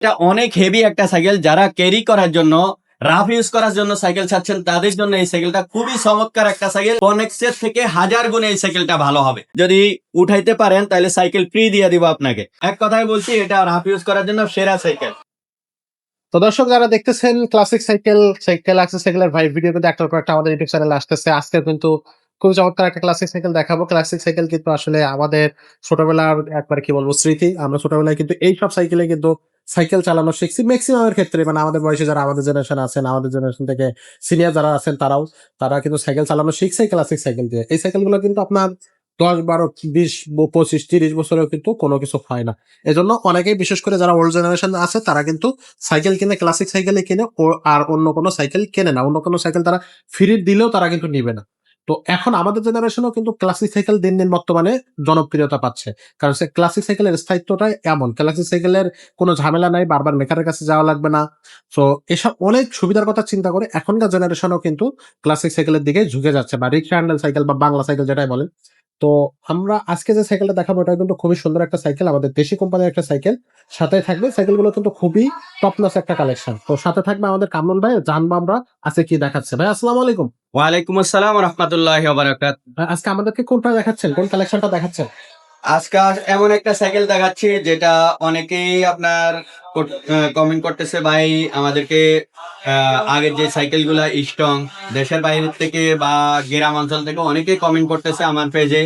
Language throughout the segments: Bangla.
এটা অনেক হেভি একটা সাইকেল যারা ক্যারি করার জন্য রাফ ইউজ করার জন্য সাইকেল চাচ্ছেন তাদের জন্য এই সাইকেলটা খুবই চমৎকার একটা সাইকেল কনেক্সের থেকে হাজার গুণে এই সাইকেলটা ভালো হবে। যদি উঠাইতে পারেন, তাহলে সাইকেল ফ্রি দিয়ে দিব আপনাকে। এক কথায় বলছি, এটা রাফ ইউজ করার জন্য সেরা সাইকেল তো দর্শক, যারা দেখতেছেন ক্লাসিক সাইকেল সাইকেল অ্যাক্সেস সাইকেলের ভাই ভিডিও কিন্তু একটার পর একটা আমাদের ইউটিউব চ্যানেলে আসতেছে। আজকে কিন্তু খুব চমৎকার একটা ক্লাসিক সাইকেল দেখাবো। ক্লাসিক সাইকেল কিন্তু আসলে আমাদের ছোটবেলার একবার কি বলব, স্মৃতি। আমরা ছোটবেলায় কিন্তু এই সব সাইকেলে কিন্তু সাইকেল চালানো শিখছি ম্যাক্সিমামের ক্ষেত্রে। মানে আমাদের বয়সে যারা আমাদের জেনারেশন আছেন, আমাদের জেনারেশন থেকে সিনিয়র যারা আছেন, তারাও, তারা কিন্তু সাইকেল চালানো শিখছে ক্লাসিক সাইকেল দিয়ে। এই সাইকেলগুলো কিন্তু আপনার দশ বারো, বিশ, পঁচিশ, তিরিশ বছরেও কিন্তু কোনো কিছু হয় না। এজন্য অনেকেই, বিশেষ করে যারা ওল্ড জেনারেশন আছে, তারা কিন্তু সাইকেল কিনে ক্লাসিক সাইকেলে কিনে আর অন্য কোনো সাইকেল কেনে না। অন্য কোনো সাইকেল তারা ফ্রি দিলেও তারা কিন্তু নিবে না। তো এখন আমাদের জেনারেশনও কিন্তু ক্লাসিক সাইকেল দিন দিন বর্তমানে জনপ্রিয়তা পাচ্ছে। কারণ সে ক্লাসিক সাইকেলের স্থায়িত্বটাই এমন। ক্লাসিক সাইকেলের কোনো ঝামেলা নাই, বারবার মেকারের কাছে যাওয়া লাগবে না। তো এসব অনেক সুবিধার কথা চিন্তা করে এখনকার জেনারেশনও কিন্তু ক্লাসিক সাইকেলের দিকে ঝুঁকে যাচ্ছে বা রিক্সা হ্যান্ডেল সাইকেল বা বাংলা সাইকেল যেটাই বলেন। তো আমরা আজকে যে সাইকেলটা দেখাবো এটা কিন্তু খুবই সুন্দর একটা সাইকেল আমাদের দেশি কোম্পানির একটা সাইকেল সাথে থাকবে সাইকেলগুলো কিন্তু খুবই টপ নস একটা কালেকশন তো সাথে থাকবে আমাদের কামরুল ভাই জানব আমরা আজকে কি দেখাচ্ছে। ভাই আসসালামু আলাইকুম। ওয়ালাইকুম আসসালাম রহমতুল্লাহ আজকে আমাদেরকে কোনটা দেখাচ্ছেন? কোন কালেকশনটা দেখাচ্ছেন? আজকে এমন একটা সাইকেল দেখাচ্ছি যেটা অনেকেই আপনার কমেন্ট করতেছে, ভাই, আমাদেরকে আগের যে সাইকেলগুলা স্ট্রং দেশের বাইরে থেকে বা গ্রাম অঞ্চল থেকে অনেকেই কমেন্ট করতেছে আমার পেজে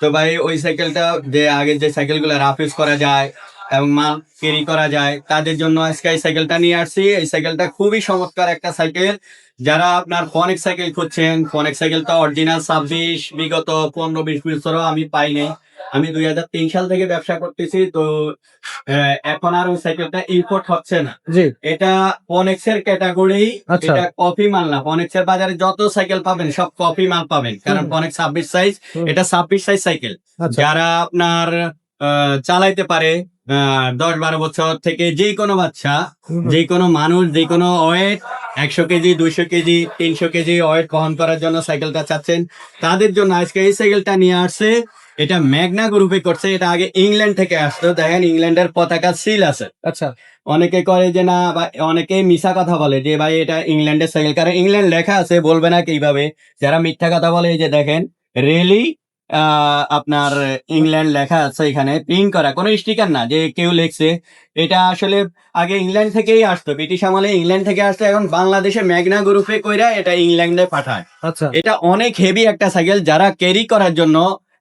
তো ভাই, ওই সাইকেলটা যে আগের যে সাইকেলগুলা রাফ ইউজ করা যায় এবং মাল ক্যারি করা যায়। তাদের জন্য আজকে এই সাইকেলটা নিয়ে আসছি। এই সাইকেলটা খুবই চমৎকার একটা সাইকেল। যারা আপনার ফনেক সাইকেল খুঁজছেন ফনেক সাইকেল তো অরিজিনাল ছাব্বিশ বিগত পনেরো বিশ বছরও আমি পাইনি আমি দুই হাজার তিন সাল থেকে ব্যবসা করতেছি তো এখন আর ওই সাইকেলটা ইম্পোর্ট হচ্ছে না। এটা ফনেক্স এর ক্যাটাগরি। এটা কপি মাল না। ফনেক্স এর বাজারে যত সাইকেল পাবেন সব কপি মাল পাবেন। কারণ। ফনেক্স ছাব্বিশ সাইজ এটা ছাব্বিশ সাইজ সাইকেল। আচ্ছা। যারা আপনার আহ, চালাইতে পারে দশ বারো বছর থেকে যে কোনো বাচ্চা যে কোনো মানুষ যে কোনো ওয়েট একশো কেজি দুইশো কেজি তিনশো কেজি ওয়েট বহন করার জন্য সাইকেলটা চাচ্ছেন। তাদের জন্য আজকে এই সাইকেলটা নিয়ে আসছে। এটা ম্যাগনা গ্রুপে করছে। এটা আগে ইংল্যান্ড থেকে আসতো। দেখেন ইংল্যান্ডের পতাকা সিল আছে। আচ্ছা। অনেকে করে যে না বা অনেকেই মিশা কথা বলে যে ভাই এটা ইংল্যান্ডের সাইকেল। কারণ ইংল্যান্ড লেখা আছে বলবে না কীভাবে। যারা মিথ্যা কথা বলে এই যে দেখেন রেলি আপনার ইংল্যান্ড লেখা আছে এখানে। প্রিন্ট করা কোনো স্টিকার না যে কেউ লেখছে। এটা আসলে আগে ইংল্যান্ড থেকেই আসতো। ব্রিটিশ আমলে ইংল্যান্ড থেকে আসতো এখন বাংলাদেশে ম্যাগনা গ্রুপে কইরা এটা ইংল্যান্ডে পাঠায়। আচ্ছা। এটা অনেক হেভি একটা সাইকেল যারা ক্যারি করার জন্য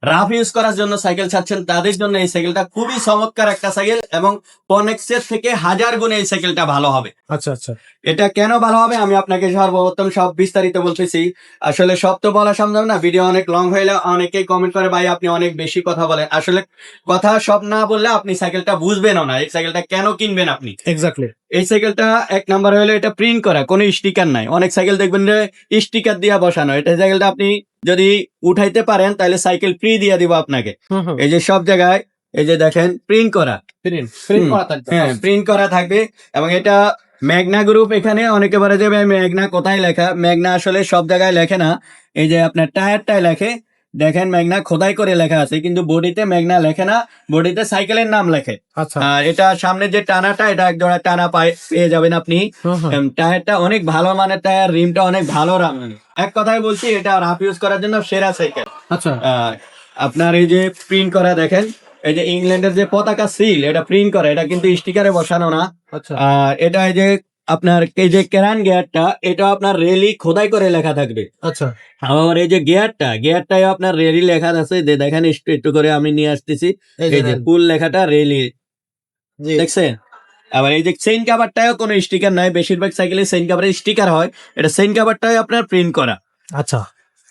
রাফ ইউজ করার জন্য সাইকেল ছাড়ছেন তাদের জন্য এই সাইকেলটা খুবই চমৎকার একটা সাইকেল এবং কনেক্সের থেকে হাজার গুণে এই সাইকেলটা ভালো হবে। আচ্ছা আচ্ছা। এটা কেন ভালো হবে? আমি আপনাকে সর্বপ্রথম সব বিস্তারিত বলতেছি। আসলে সব তো বলা সম্ভব না ভিডিও অনেক লং হইলে অনেকেই কমেন্ট করে ভাই আপনি অনেক বেশি কথা বলেন। আসলে কথা সব না বললে আপনি সাইকেলটা বুঝবেনও না এই সাইকেলটা কেন কিনবেন আপনি? এক্স্যাক্টলি এই সাইকেলটা এক নাম্বার হলো এটা প্রিন্ট করা কোনো স্টিকার নাই। অনেক সাইকেল দেখবেন যে স্টিকার দিয়া বসানো। এটা সাইকেলটা আপনি যদি উঠাইতে পারেন তাহলে সাইকেল ফ্রি দিয়ে দিব আপনাকে। এই যে সব জায়গায় এই যে দেখেন প্রিন্ট করা। প্রিন্ট প্রিন্ট করা থাকবে। হ্যাঁ প্রিন্ট করা থাকবে। এবং এটা ম্যাগনা গ্রুপ এখানে অনেকে বলে যে ম্যাগনা কোথায় লেখা? ম্যাগনা আসলে সব জায়গায় লেখে না। এই যে আপনার টায়ারটায় লেখে। দেখেন মেঘনা খোদাই করে লেখা আছে কিন্তু বডিতে মেঘনা লেখে না বডিতে সাইকেলের নাম লেখে। আচ্ছা। আর এটা সামনে যে টানাটা এটা এক জোড়া টানা পায়ে পেয়ে যাবেন আপনি। টায়ারটা অনেক ভালো মানে টায়ার রিমটা অনেক ভালো রাম এক কথায় বলছি এটা রাফ ইউজ করার জন্য সেরা সাইকেল। আচ্ছা। আপনার এই যে প্রিন্ট করা দেখেন এই যে ইংল্যান্ডের যে পতাকা সিল এটা প্রিন্ট করা এটা কিন্তু স্টিকারে বসানো না। আচ্ছা। আর এটা এই যে আপনার এই যে কেরান গিয়ারটা এটা আপনার রেলি খোদাই করে লেখা থাকবে। আচ্ছা। আর এই যে গিয়ারটা গিয়ারটাই আপনার রেলি লেখা আছে যে দেখেন একটু একটু করে আমি নিয়ে আসতেছি। এই যে। ফুল লেখাটা রেলি দেখছেন? আবার এই যে চেইন কাভারটাও কোনো স্টিকার নাই বেশিরভাগ সাইকেলে চেইন কাভারের স্টিকার হয়। এটা চেইন কাভারটাই আপনার প্রিন্ট করা। আচ্ছা।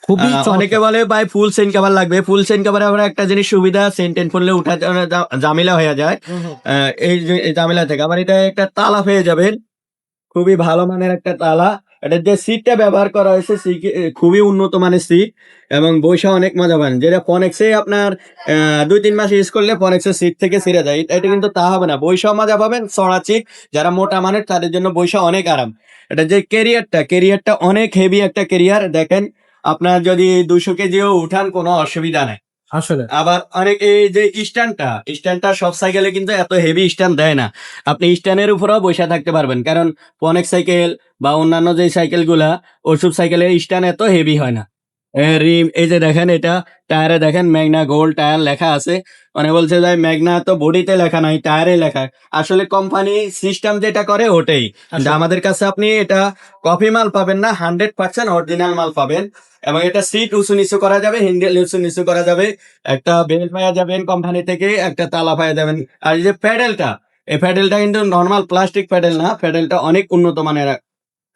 খুবই অনেকে বলে ভাই ফুল সেন কাভার লাগবে। ফুল সেন কাভারে আবার একটা জিনিস সুবিধা সেন টেন ফুললে উঠা ঝামেলা হয়ে যায়। এই ঝামেলা থেকে। আবার এটা একটা তালা পেয়ে যাবেন। খুবই ভালো মানের একটা তালা। এটা যে সিটটা ব্যবহার করা হয়েছে খুবই উন্নত মানের সিট এবং বৈশা অনেক মজা পান। যেটা ফনেক্সে আপনার দুই তিন মাস ইউজ করলে ফনেক্সের সিট থেকে ছিঁড়ে যায় এটা কিন্তু তা হবে না। বৈশা মজা পাবেন সিট যারা মোটা মানের, তাদের জন্য বৈশা অনেক আরাম। এটা যে কেরিয়ারটা কেরিয়ারটা অনেক হেভি একটা কেরিয়ার দেখেন, আপনার যদি দুশো কেজিও উঠান, কোনো অসুবিধা নাই। আসলে। আবার অনেক এই যে স্ট্যান্ডটা স্ট্যান্ডটা সব সাইকেলে কিন্তু এত হেভি স্ট্যান্ড দেয় না। আপনি স্ট্যান্ডের উপরেও বসে থাকতে পারবেন। কারণ অনেক সাইকেল বা অন্যান্য যে সাইকেলগুলা, ওসব সাইকেলের স্ট্যান্ড এত হেভি হয় না। রিম এই যে দেখেন এটা টায়ারে দেখেন ম্যাগনা গোল্ড টায়ার লেখা আছে। মানে বলছে যে ম্যাগনা তো বডিতে লেখা নাই টায়ারে লেখা। আসলে কোম্পানি সিস্টেম যেটা করে ওটাই। আমাদের কাছে আপনি এটা কপি মাল পাবেন না হান্ড্রেড পার্সেন্ট অরিজিনাল মাল পাবেন। এবং এটা সিট উঁচু নিচু করা যাবে হ্যান্ডেল উঁচু নিচু করা যাবে। একটা বেল্ট পাওয়া যাবেন কোম্পানি থেকে একটা তালা পাওয়া যাবেন। আর এই যে প্যাডেলটা এই প্যাডেলটা কিন্তু নর্মাল প্লাস্টিক প্যাডেল না প্যাডেলটা অনেক উন্নত মানের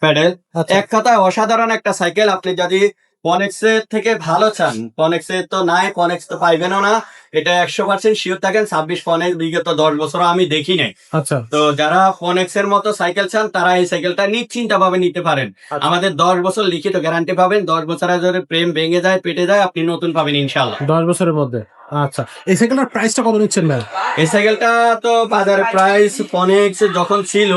প্যাডেল। আচ্ছা। এক কথায় অসাধারণ একটা সাইকেল। আপনি যদি পনেক্সের থেকে ভালো চান। পনেক্সের তো নাই পনেক্স তো পাইবেনও না। এটা একশো পার্সেন্ট শিওর থাকেন ছাব্বিশ পনেক্স বিগত দশ বছর আমি দেখি নাই। আচ্ছা। তো যারা ফোনেক্স এর মতো সাইকেল চান তারা এই সাইকেলটা নিশ্চিন্ত ভাবে নিতে পারেন। আচ্ছা। আমাদের দশ বছর লিখিত গ্যারান্টি পাবেন দশ বছরের যদি প্রেম ভেঙে যায় পেটে যায় আপনি নতুন পাবেন ইনশাল্লাহ দশ বছরের মধ্যে। আচ্ছা। এই সাইকেলটার প্রাইসটা কত নিচ্ছেন ম্যাম এই সাইকেলটা তো বাজারে প্রাইস ফোনেক্স যখন ছিল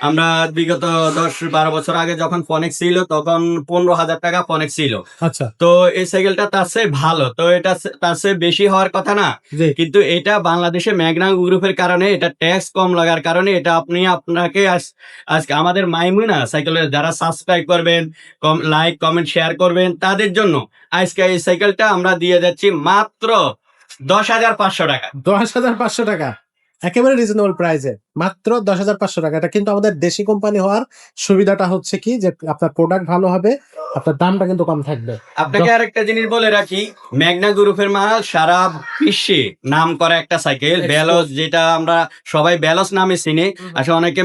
আমরা বিগত দশ বারো বছর আগে যখন ফোনেক্স ছিল তখন পনেরো হাজার টাকা ফোনেক্স ছিল। আচ্ছা। তো এই সাইকেলটা তার চেয়ে ভালো। তো এটা তার চেয়ে বেশি হওয়ার কথা না। কিন্তু এটা বাংলাদেশে ম্যাগনা গ্রুপের কারণে এটা ট্যাক্স কম লাগার কারণে এটা আপনি আপনাকে আজ- আজকে আমাদের মাইমুনা সাইকেলের যারা সাবস্ক্রাইব করবেন কম লাইক কমেন্ট শেয়ার করবেন তাদের জন্য আজকে এই সাইকেলটা আমরা দিয়ে যাচ্ছি মাত্র দশ হাজার পাঁচশো টাকা। দশ হাজার পাঁচশো টাকা। একেবারে রিজনেবল প্রাইসে মাত্র দশ হাজার পাঁচশো টাকা। এটা কিন্তু আমাদের দেশি কোম্পানি হওয়ার সুবিধাটা হচ্ছে কি? যে আপনার প্রোডাক্ট ভালো হবে আপনার দামটা কিন্তু কম থাকবে। আপনাকে আরেকটা জিনিস বলে রাখি ম্যাগনা গ্রুপের মাল সারা বিশ্বে নাম করা একটা সাইকেল. ব্যালস যেটা আমরা সবাই ব্যালস নামে চিনি। আসলে অনেকে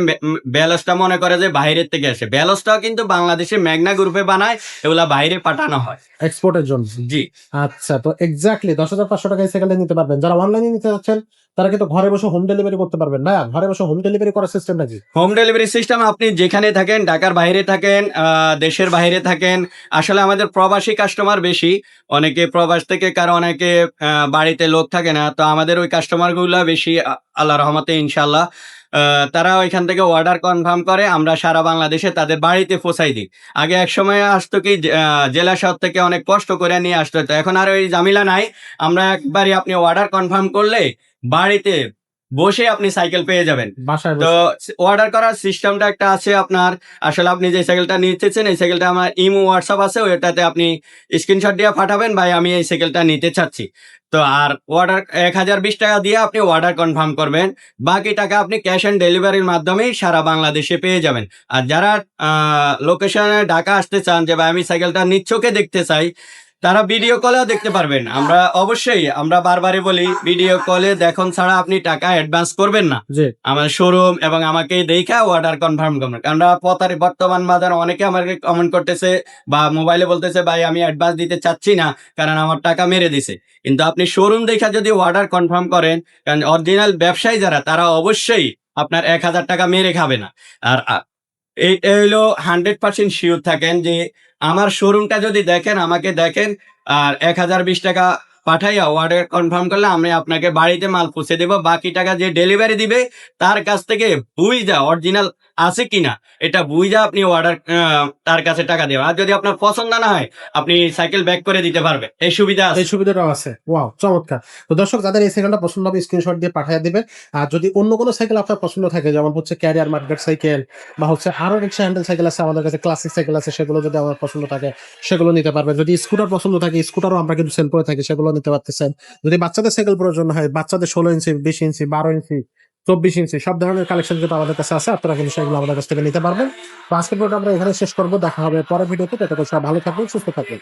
ব্যালসটা মনে করে যে বাইরের থেকে আসে। ব্যালসটাও কিন্তু বাংলাদেশে ম্যাগনা গ্রুপে বানায় এগুলা বাইরে পাঠানো হয়। এক্সপোর্টের জন্য। জি। আচ্ছা তো এক্স্যাক্টলি দশ হাজার পাঁচশো টাকা এই সাইকেলটা নিতে পারবেন। যারা অনলাইনে নিতে যাচ্ছেন তারা কিন্তু ঘরে বসে হোম ডেলিভারি করতে পারবেন। না ঘরে বসে হোম ডেলিভারি করার সিস্টেম নাকি হোম ডেলিভারি সিস্টেম আপনি যেখানে থাকেন ঢাকার বাইরে থাকেন আহ, দেশের বাইরে থাকেন আসলে আমাদের প্রবাসী কাস্টমার বেশি। অনেকে প্রবাস থেকে কারও অনেকে বাড়িতে লোক থাকে না, তো আমাদের ওই কাস্টমারগুলা বেশি আল্লাহ রহমতে ইনশাল্লাহ তারা ওইখান থেকে অর্ডার কনফার্ম করে, আমরা সারা বাংলাদেশে তাদের বাড়িতে পৌঁছাই দিই। আগে এক সময় আসতো কি জেলা শহর থেকে অনেক কষ্ট করে নিয়ে আসতো, তো এখন আর ওই ঝামেলা নাই। আমরা একবারই আপনি অর্ডার কনফার্ম করলে বাড়িতে বসে আপনি সাইকেল পেয়ে যাবেন। তো অর্ডার করার সিস্টেমটা একটা আছে আপনার। আসলে আপনি যে সাইকেলটা নিতেছেন এই সাইকেলটা আমার ইমো হোয়াটসঅ্যাপ আছে ওইটাতে আপনি স্ক্রিনশট দিয়ে পাঠাবেন ভাই আমি এই সাইকেলটা নিতে চাচ্ছি। তো আর অর্ডার এক হাজার বিশ টাকা দিয়ে আপনি অর্ডার কনফার্ম করবেন। বাকি টাকা আপনি ক্যাশ অন ডেলিভারির মাধ্যমেই সারা বাংলাদেশে পেয়ে যাবেন। আর যারা লোকেশনে ঢাকা আসতে চান যে ভাই আমি সাইকেলটা নিচ্ছকে দেখতে চাই তারা ভিডিও কলেও দেখতে পারবেন। আমরা অবশ্যই আমরা বারবারই বলি ভিডিও কলে দেখুন ছাড়া আপনি টাকা অ্যাডভান্স করবেন না। আমার শোরুম এবং আমাকে দেখা অর্ডার কনফার্ম করবেন কারণ পতারি বর্তমান বাজার অনেকে আমাকে কমেন্ট করতেছে বা মোবাইলে বলতেছে ভাই আমি অ্যাডভান্স দিতে চাচ্ছি না কারণ আমার টাকা মেরে দিছে। কিন্তু আপনি শোরুম দেখা যদি অর্ডার কনফার্ম করেন কারণ অরিজিনাল ব্যবসায়ী যারা তারা অবশ্যই আপনার এক হাজার টাকা মেরে খাবে না। আর এইটা হলো হান্ড্রেড পার্সেন্ট শিওর থাকেন যে আমার শোরুমটা যদি দেখেন, আমাকে দেখেন, আর এক হাজার বিশ টাকা পাঠাইয়া অর্ডার কনফার্ম করলে আমি আপনাকে বাড়িতে মাল পৌঁছে দেবো। বাকি টাকা যে ডেলিভারি দিবে, তার কাছ থেকে বুঝা অরিজিনাল আছে কিনা, এটা বুঝা আপনি অর্ডার তার কাছে টাকা দেবেন। আর যদি আপনার পছন্দ না হয়, আপনি সাইকেল ব্যাক করে দিতে পারবে এই সুবিধা আছে। এই সুবিধাটাও আছে। ওয়াও চমৎকার। তো দর্শক, যাদের এই সাইকেলটা পছন্দ হবে স্ক্রিনশট দিয়ে পাঠিয়ে দিবেন। আর যদি অন্য কোনো সাইকেল আপনার পছন্দ থাকে, যেমন হচ্ছে ক্যারিয়ার মার্কেট সাইকেল বা হচ্ছে আরও রিক্সা হ্যান্ডেল সাইকেল আছে, আমাদের কাছে ক্লাসিক সাইকেল আছে, সেগুলো যদি আমার পছন্দ থাকে, সেগুলো নিতে পারবেন। যদি স্কুটার পছন্দ থাকে স্কুটারও আমরা কিন্তু সেল করে থাকি, সেগুলো নিতে পারতেছেন। যদি বাচ্চাদের সাইকেল প্রয়োজন হয়, বাচ্চাদের ষোলো ইঞ্চি, বিশ ইঞ্চি, বারো ইঞ্চি, চব্বিশ ইঞ্চি, সব ধরনের কালেকশন কিন্তু আমাদের কাছে আছে। আপনারা কিন্তু সেগুলো আমাদের কাছ থেকে নিতে পারবেন। তো আজকের ভিডিওটা আমরা এখানে শেষ করব। দেখা হবে পরের ভিডিওতে ততক্ষণ সব ভালো থাকবেন সুস্থ থাকবেন